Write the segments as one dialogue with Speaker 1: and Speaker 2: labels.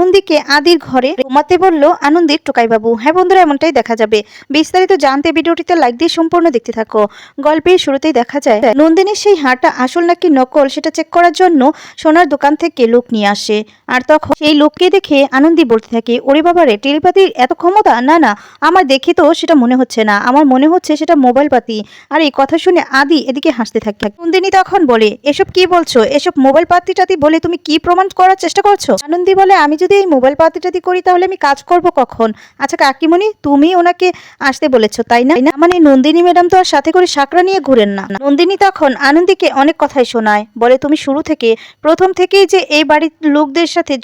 Speaker 1: আনন্দীকে আদির ঘরে ঘুমাতে বলল আনন্দির টোকাইবাবু। হ্যাঁ বন্ধুরা, এমনটাই দেখা যাবে। বিস্তারিত জানতে ভিডিওটিতে লাইক দিয়ে সম্পূর্ণ দেখতে থাকো। গল্পের শুরুতেই দেখা যায়, নন্দিনীর সেই হারটা আসল নাকি নকল সেটা চেক করার জন্য সোনার দোকান থেকে লোক নিয়ে আসে। আর তখন সেই লোককে দেখে আনন্দি বলতে থাকে, ওরে বাবারে টেলিপাতির এত ক্ষমতা? না না, আমার দেখে তো সেটা মনে হচ্ছে না। আমার মনে হচ্ছে সেটা মোবাইল পাতি। আর এই কথা শুনে আদি এদিকে হাসতে থাকে। নন্দিনী তখন বলে, এসব কি বলছো? এসব মোবাইল পাতি টাতি বলে তুমি কি প্রমাণ করার চেষ্টা করছ? আনন্দি বলে, আমি যদি এই মোবাইল পাতি টাতি করি, তাহলে আমি কাজ করব কখন? আচ্ছা কাকিমণি, তুমি ওনাকে আসতে বলেছ, তাই না? মানে নন্দিনী ম্যাডাম তো আর সাথে করে সাকরা নিয়ে ঘুরেন না। নন্দিনী তখন আনন্দীকে অনেক কথাই শোনায়। বলে, তুমি শুরু থেকে, প্রথম থেকেই যে এই বাড়ির লোকদের সাথে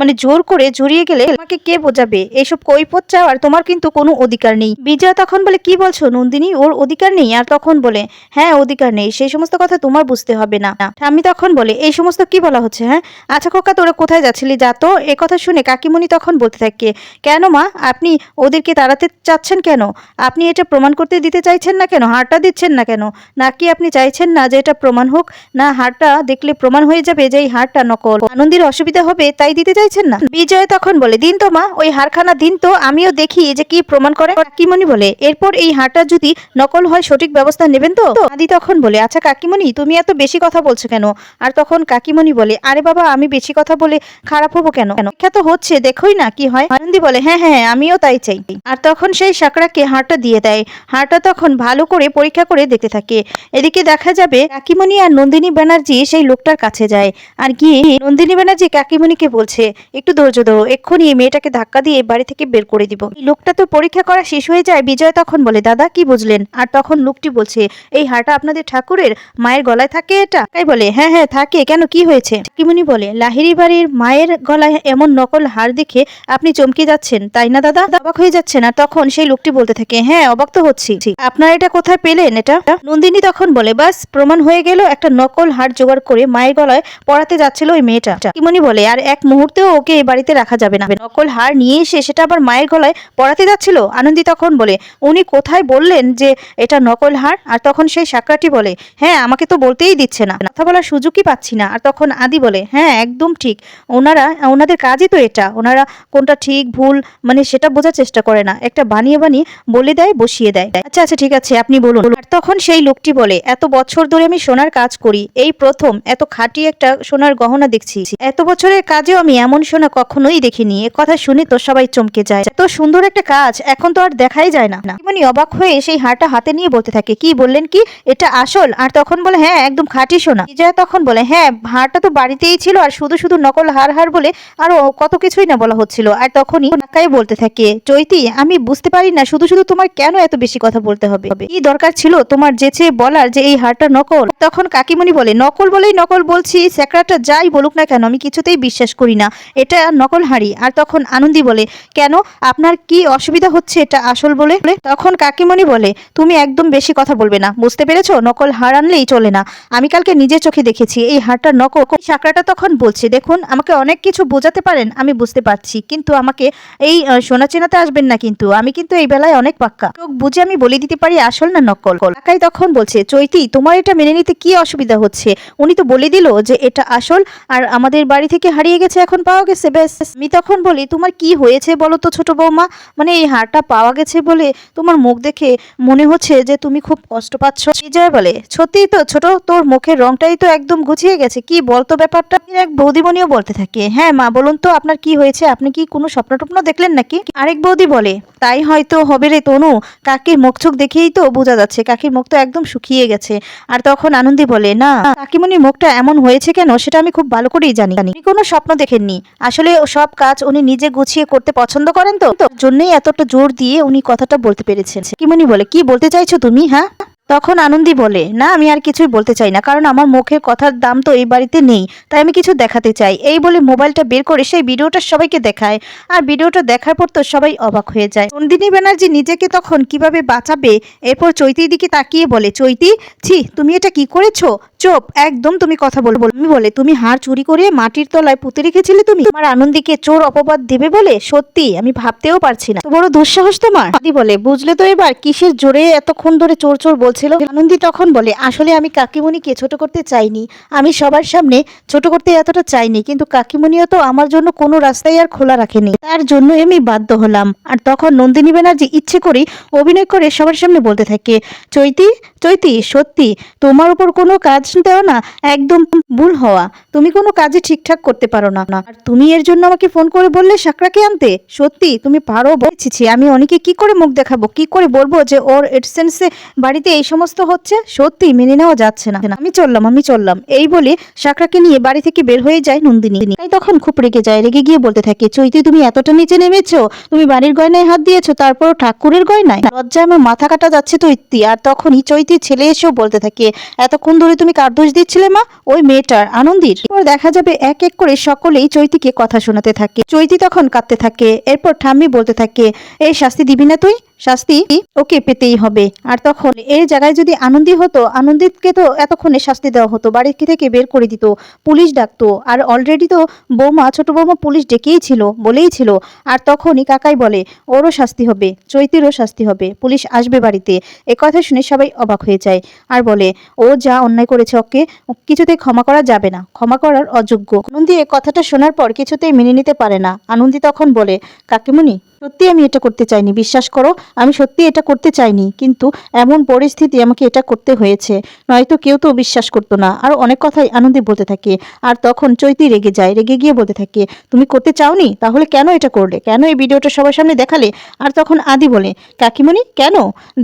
Speaker 1: মানে জোর করে জড়িয়ে গেলে, তোমাকে কে বোঝাবে? এইসব কৈপত চাওয়ার তোমার কিন্তু কোনো অধিকার নেই। বিজয়া তখন বলে, কি বলছো নন্দিনী? ওর অধিকার নেই? আর তখন বলে হ্যাঁ অধিকার নেই। সেই সমস্ত কথা তোমার বুঝতে হবে না। আমি তখন বলে, এই সমস্ত কি বলা হচ্ছে হ্যাঁ? আচ্ছা খোকা, তোরা কোথায় যাচ্ছিলি? যা তো, এ কথা শুনে কাকিমণি তখন বলতে থাকে, কেন মা? আপনি ওদেরকে তাড়াতে চাচ্ছেন কেন? আপনি এটা প্রমাণ করতে দিতে চাইছেন না কেন? হারটা দিচ্ছেন না কেন? নাকি আপনি চাইছেন না যে এটা প্রমাণ হোক? না, হারটা দেখলে প্রমাণ হয়ে যাবে যে এই হারটা নকল। আনন্দের অসুবিধা হবে, তাই দিতে চাইছেন না? বিজয় তখন বলে, দিন তো মা, ওই হারখানা দিন তো, আমিও দেখি যে কি প্রমাণ করে। কাকিমণি বলে, এরপর এই হারটা যদি নকল হয়, সঠিক ব্যবস্থা নেবেন তো? আদি তখন বলে আচ্ছা কাকিমণি, তুমি এত বেশি কথা বলছো কেন? আর তখন কাকিমণি বলে, আরে বাবা, আমি বেশি কথা বলে খারাপ হব কেন কেন? পরীক্ষা তো হচ্ছে, দেখোই না কি হয়। আনন্দি বলে হ্যাঁ হ্যাঁ আমিও তাই চাই। আর তখন সেই সাকরাকে হারটা দিয়ে দেয়। হারটা তখন ভালো করে পরীক্ষা করে দেখতে থাকে। এদিকে দেখা যাবে, কাকিমণি আর নন্দিনী ব্যানার্জি সেই লোকটার কাছে যায়। আর গিয়ে নন্দিনী ব্যানার্জি কাকিমণিকে বলছে, একটু ধৈর্য ধরো, এক্ষুনি এই মেয়েটাকে ধাক্কা দিয়ে বাড়ি থেকে বের করে দিব। লোকটা তো পরীক্ষা করা শেষ হয়ে যায়, বিজয় তখন বলে, দাদা, কি বুঝলেন? আর তখন লোকটি বলছে, এই হারটা আপনাদের ঠাকুরের মায়ের গলায় থাকে এটা? তাই বলে হ্যাঁ হ্যাঁ থাকে, কেন, কি হয়েছে? কাকিমণি বলে লাহিরি বাড়ির মায়ের গলায় এমন নকল হার দেখে আপনি চমকে যাচ্ছেন, তাই না দাদা? অবাক হয়ে যাচ্ছেন আর তখন সেই লোকটি বলতে থাকে হ্যাঁ অবাক তো হচ্ছি। আপনারা এটা কোথায় পেলেন এটা? নন্দিনী তখন বলে, বাস, প্রমাণ হয়ে গেল একটা নকল হার জোগাড় করে মায়ের গলায় পড়াতে যাচ্ছিল ওই মেয়েটা। কিমনি বলে, আর এক মুহূর্তেও ওকে এই বাড়িতে রাখা যাবে না। নকল হার নিয়ে এসে সেটা আবার মায়ের গলায় পড়াতে যাচ্ছিল? আনন্দি তখন বলে, উনি কোথায় বললেন যে এটা নকল হার? আর তখন সেই সাকরাটি বলে হ্যাঁ আমাকে তো বলতেই দিচ্ছে না। কথা বলার সুযোগই পাচ্ছি না। আর তখন আদি বলে হ্যাঁ একদম ঠিক। ওনারা, ওনাদের কাজই তো এটা। ওনারা কোনটা ঠিক, ভুল মানে সেটা বোঝার চেষ্টা করে না। একটা বানিয়ে বানিয়ে বলে দেয়, বসিয়ে দেয়। আচ্ছা আচ্ছা ঠিক আছে, আপনি বলুন। আর তখন সেই লোকটি বলে, এত বছর ধরে আমি সোনার কাজ করি। এই প্রথম এত খাঁটি একটা সোনার গহনা দেখছি। এত বছরের কাজেও আমি এমন সোনা কখনোই দেখিনি। এ কথা শুনে তো সবাই চমকে যায়। এত সুন্দর একটা কাজ, এখন তো আর দেখাই যায় না। মানে অবাক হয়ে সেই হারটা হাতে নিয়ে বলতে থাকে, কি বললেন কি? এটা আসল? আর তখন বলে হ্যাঁ একদম খাঁটি সোনা। বিজয়া তখন বলে হ্যাঁ হারটা তো বাড়িতেই ছিল, আর শুধু শুধু নকল হার হার বলে আরও কত কিছুই না বলা হচ্ছিল। আর তখনই নাকাই বলতে থাকে, চৈতি, আমি বুঝতে পারি না, শুধু শুধু তোমার কেন এত বেশি কথা বলতে হবে? কি দরকার ছিল তোমার যেচে বলার যে এই হারটা নকল? তখন কাকিমণি বলে, নকল বলেই নকল বলছি স্যাকরাটা যাই বলুক না কেন, আমি কিছুতেই বিশ্বাস করি না, এটা নকল হাড়ি। আর তখন আনন্দি বলে, কেন? আপনার কি অসুবিধা হচ্ছে এটা আসল বলে? তখন কাকিমণি বলে, তুমি একদম বেশি কথা বলবে না, বুঝতে পেরেছ? নকল হার আনলেই চলে না। আমি কালকে নিজের চোখে দেখেছি, এই হারটা নকল সাকরাটা তখন বলছে, দেখুন, আমাকে অনেক কিছু বোঝাতে পারেন, আমি বুঝতে পারছি। কিন্তু আমাকে এই সোনা চেনাতে আসবেন না কিন্তু। আমি কিন্তু এই বেলায় অনেক পাক্কা। চোখ বুঝে আমি বলে দিতে পারি, আসল না নকল? কাকাই তখন বলছে, চৈতি, তোমার এটা মেনে নিতে কি অসুবিধা হচ্ছে? উনি তো বলে দিল যে, এটা আসল আর আমাদের বাড়ি থেকে হারিয়ে গেছে, এখন পাওয়া গেছে, ব্যাস। আমি তখন বলি, তোমার কি হয়েছে বলো তো ছোট বৌমা? মানে এই হারটা পাওয়া গেছে বলে তোমার মুখ দেখে মনে হচ্ছে যে, তুমি খুব কষ্ট পাচ্ছ? বিজয় বলে সত্যিই তো ছোট তোর মুখের রংটাই তো একদম গুছিয়ে গেছে। কি বলতো ব্যাপারটা? এক বৌদিমণিও বলতে থাকে হ্যাঁ মা, বলুন তো আপনার কি হয়েছে? আপনি কি কোনো স্বপ্ন টপ্ন দেখলেন নাকি? আরেক বৌদি বলে, তাই হয়তো হবে রে তনু। কাকির মুখ চোখ দেখেই তো বোঝা যাচ্ছে, কাকির মুখ তো একদম শুকিয়ে গেছে। আর তখন আনন্দি বলে, না, কাকিমণির মুখটা এমন হয়েছে কেন? সেটা আমি খুব ভালো করেই জানি। উনি কোনো স্বপ্ন দেখেননি। আসলে সব কাজ উনি নিজে গুছিয়ে করতে পছন্দ করেন তো? জন্যই এতটা জোর দিয়ে উনি কথাটা বলতে পেরেছেন। কাকিমণি বলে, কি বলতে চাইছো তুমি হ্যাঁ? তখন আনন্দি বলে, না, আমি আর কিছুই বলতে চাই না, কারণ আমার মুখের কথার দাম তো এই বাড়িতে নেই, তাই আমি কিছু দেখাতে চাই। এই বলে মোবাইলটা বের করে সেই ভিডিওটা সবাইকে দেখায়, আর ভিডিওটা দেখার পর তো সবাই অবাক হয়ে যায়। নন্দিনী ব্যানার্জি নিজেকে তখন কীভাবে বাঁচাবে, এরপর চৈতির দিকে তাকিয়ে বলে, চৈতি, ছি, তুমি এটা কি করেছ? চোপ একদম তুমি কথা বলব আমি বলে, তুমি হার চুরি করে মাটির তলায় পুঁতে রেখেছিলে তুমি? আমার আনন্দীকে চোর অপবাদ দেবে বলে? সত্যি, আমি ভাবতেও পারছি না। বড় দুঃসাহস তোমার? আদি বলে, বুঝলে তো এবার, কিসের জোরে এতক্ষণ ধরে চোর চোর বলছিল? আনন্দী তখন বলে, আসলে আমি কাকিমণিকে ছোট করতে চাইনি। আমি সবার সামনে ছোট করতে এতটা চাইনি, কিন্তু কাকিমণিও তো আমার জন্য কোনো রাস্তাই আর খোলা রাখেনি। তার জন্যই আমি বাধ্য হলাম। আর তখন নন্দিনী ব্যানার্জি ইচ্ছে করেই অভিনয় করে সবার সামনে বলতে থাকে, চৈতি চৈতি, সত্যি, তোমার উপর কোনো কাজ দেওয়া না একদম ভুল হওয়া। তুমি কোনো কাজে ঠিকঠাক করতে পারো না। আর তুমি এর জন্য আমাকে ফোন করে বললে সাকরাকে আনতে? সত্যি, তুমি পারো বলছি আমি অনেকে কি করে মুখ দেখাবো? কি করে বলব যে ওর এডসেন্সে বাড়িতে এই সমস্ত হচ্ছে? সত্যি, মেনে নেওয়া যাচ্ছে না। আমি চললাম আমি চললাম। এই বলে সাকরাকে নিয়ে বাড়ি থেকে বের হয়ে যায় নন্দিনী। তাই তখন খুব রেগে যায়, রেগে গিয়ে বলতে থাকে, চৈতি, তুমি এতটা নিচে নেমেছো? তুমি বাড়ির গয়নায় হাত দিয়েছ তারপর ঠাকুরের গয়নায়? লজ্জায় আমার মাথা কাটা যাচ্ছে তো ইত্তি আর তখনই চৈতির ছেলে এসেও বলতে থাকে, এতক্ষণ ধরে তুমি কার দোষ দিচ্ছিলে মা? ওই মেয়েটার, আনন্দির। এরপর দেখা যাবে এক এক করে সকলেই চৈতিকে কথা শোনাতে থাকে। চৈতি তখন কাঁদতে থাকে, এরপর ঠাম্মি বলতে থাকে, এই শাস্তি দিবি না তুই? শাস্তি ওকে পেতেই হবে। আর তখন এই জায়গায় যদি আনন্দী হতো, আনন্দিতকে তো এতক্ষণে শাস্তি দেওয়া হতো বাড়ি থেকে বের করে দিত, পুলিশ ডাকতো। আর অলরেডি তো বৌমা, ছোট বৌমা পুলিশ ডেকেই ছিল, বলেই ছিল। আর তখনই কাকাই বলে, ওরও শাস্তি হবে, চৈতিরও শাস্তি হবে, পুলিশ আসবে বাড়িতে। এ কথা শুনে সবাই অবাক হয়ে যায়। আর বলে, ও যা অন্যায় করেছে ওকে কিছুতে ক্ষমা করা যাবে না, ক্ষমা করার অযোগ্য। আনন্দী এ কথাটা শোনার পর কিছুতেই মেনে নিতে পারে না। আনন্দী তখন বলে, কাকিমণি সত্যি আমি এটা করতে চাইনি, বিশ্বাস করো, আমি সত্যি এটা করতে চাইনি, কিন্তু এমন পরিস্থিতি আমাকে এটা করতে হয়েছে, নয়তো কেউ তো বিশ্বাস করতো না। আর অনেক কথাই আনন্দে বলতে থাকে, আর তখন চৈতি রেগে যায়, রেগে গিয়ে বলতে থাকে, তুমি করতে চাওনি? তাহলে কেন এটা করলে? কেন এই ভিডিওটা সবার সামনে দেখালে? আর তখন আদি বলে, কাকিমণি, কেন?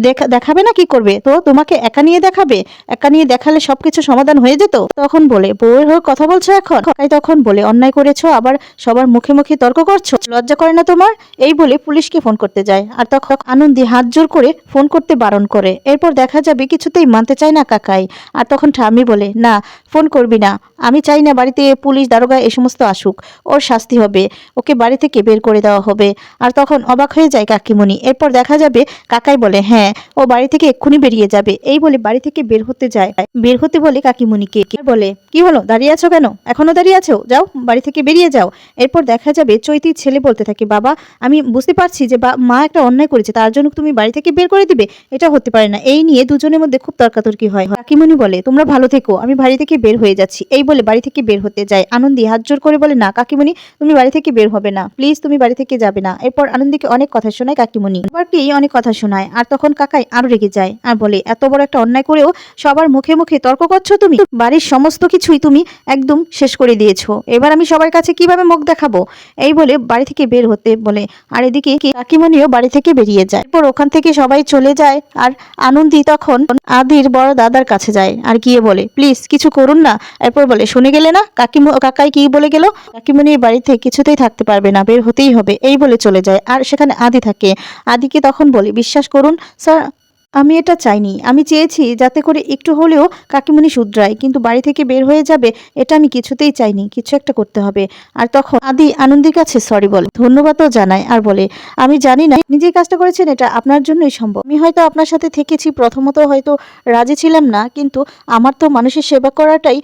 Speaker 1: দেখা, দেখাবে না কি করবে? তো তোমাকে একা নিয়ে দেখাবে? একা নিয়ে দেখালে সবকিছু সমাধান হয়ে যেত? তখন বলে, বউয়ের হয়ে কথা বলছো এখন? তাই তখন বলে, অন্যায় করেছ, আবার সবার মুখে মুখে তর্ক করছ? লজ্জা করে না তোমার? এই বলে পুলিশকে ফোন করতে যায় আর তখন আনন্দি হাত জোর করে ফোন করতে বারণ করে। এরপর দেখা যাবে কিছুতেই মানতে চায় না কাকাই। আর তখন ঠামি বলে, না, ফোন করবি না। আমি চাই না বাড়িতে পুলিশ, দারোগা এই সমস্ত আসুক। ওর শাস্তি হবে। ওকে বাড়ি থেকে বের করে দেওয়া হবে। আর তখন অবাক হয়ে যায় কাকিমণি। এরপর দেখা যাবে কাকাই বলে হ্যাঁ ও বাড়ি থেকে এক্ষুনি বেরিয়ে যাবে। এই বলে বাড়ি থেকে বের হতে যায়। বের হতে বলে কাকিমণিকে। বলে, কি হলো? দাঁড়িয়ে আছো কেন? এখনও দাঁড়িয়ে আছো? যাও, বাড়ি থেকে বেরিয়ে যাও। এরপর দেখা যাবে চৈতির ছেলে বলতে থাকে, বাবা, আমি বুঝতে পারছি যে মা একটা অন্যায় করেছে, তার জন্য তুমি বাড়ি থেকে বের করে দিবে। এটা হতে পারে না। এই নিয়ে দুজনের মধ্যে খুব তর্কাতর্কি হয়। কাকিমণি বলে, তোমরা ভালো থেকো, আমি বাড়ি থেকে বের হয়ে যাচ্ছি। এই বলে বাড়ি থেকে বের হতে যায়। আনন্দি হাত জোর করে বলে, না, কাকিমণি, তুমি বাড়ি থেকে বের হবে না। প্লিজ, তুমি বাড়ি থেকে যাবে না। এরপর আনন্দীকে অনেক কথা শোনায় কাকিমণি। এবার কি অনেক কথা শোনায়, আর তখন কাকাই আরও রেগে যায় আর বলে, এত বড় একটা অন্যায় করেও সবার মুখে মুখে তর্ক করছ তুমি? বাড়ির সমস্ত কিছুই তুমি একদম শেষ করে দিয়েছ। এবার আমি সবার কাছে কীভাবে মুখ দেখাবো? এই বলে বাড়ি থেকে বের হতে বলে, আর এদিকে কাকিমণিও বাড়ি থেকে বেরিয়ে যায়। এরপর ওখান থেকে সবাই চলে যায়, আর আনন্দি তখন আদির বড় দাদার কাছে যায় আর গিয়ে বলে, প্লিজ, কিছু করুন না। এরপর বলে শুনে গেলে না? কাকিম, কাকাই কি বলে গেল? কাকিমণি এই বাড়িতে কিছুতেই থাকতে পারবে না, বের হতেই হবে। এই বলে চলে যায়। আর সেখানে আদি থাকে। আদিকে তখন বলে, বিশ্বাস করুন, স্যার, আমি এটা চাইনি। আমি চেয়েছি যাতে করে একটু হলেও কাকিমণি শুধরায়, কিন্তু বাড়ি থেকে বের হয়ে যাবে, এটা আমি কিছুতেই চাইনি। কিছু একটা করতে হবে। আর তখন আদি আনন্দের কাছে সরি বলে, ধন্যবাদও জানায় আর বলে, আমি জানি না নিজে কাজটা করেছেন, এটা আপনার জন্যই সম্ভব। আমি হয়তো আপনার সাথে থেকেছি, প্রথমত হয়তো রাজি ছিলাম না, কিন্তু আমার তো মানুষের সেবা করাটাই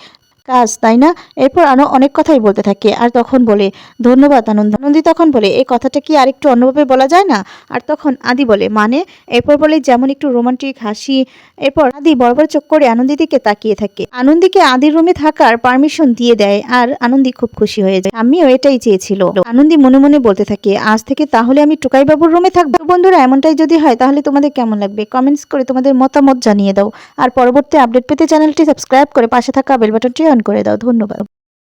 Speaker 1: কাজ, তাই না? এরপর আরও অনেক কথাই বলতে থাকে আর তখন বলে, ধন্যবাদ আনন্দ। আনন্দি তখন বলে, এই কথাটা কি আরেকটু অন্যভাবে বলা যায় না? আর তখন আদি বলে মানে? এরপর বলে, যেমন একটু রোমান্টিক হাসি। এরপর আদি বড় চোখ করে আনন্দি দিকে তাকিয়ে থাকে। আনন্দিকে আদির রুমে থাকার পারমিশন দিয়ে দেয় আর আনন্দি খুব খুশি হয়ে যায়। আমিও এটাই চেয়েছিল। আনন্দি মনে মনে বলতে থাকে, আজ থেকে তাহলে আমি টুকাই বাবুর রুমে থাকব। বন্ধুরা, এমনটাই যদি হয়, তাহলে তোমাদের কেমন লাগবে? কমেন্টস করে তোমাদের মতামত জানিয়ে দাও। আর পরবর্তী আপডেট পেতে চ্যানেলটি সাবস্ক্রাইব করে পাশে থাকা বেল বাটনটি অন করে দাও ধন্যবাদ।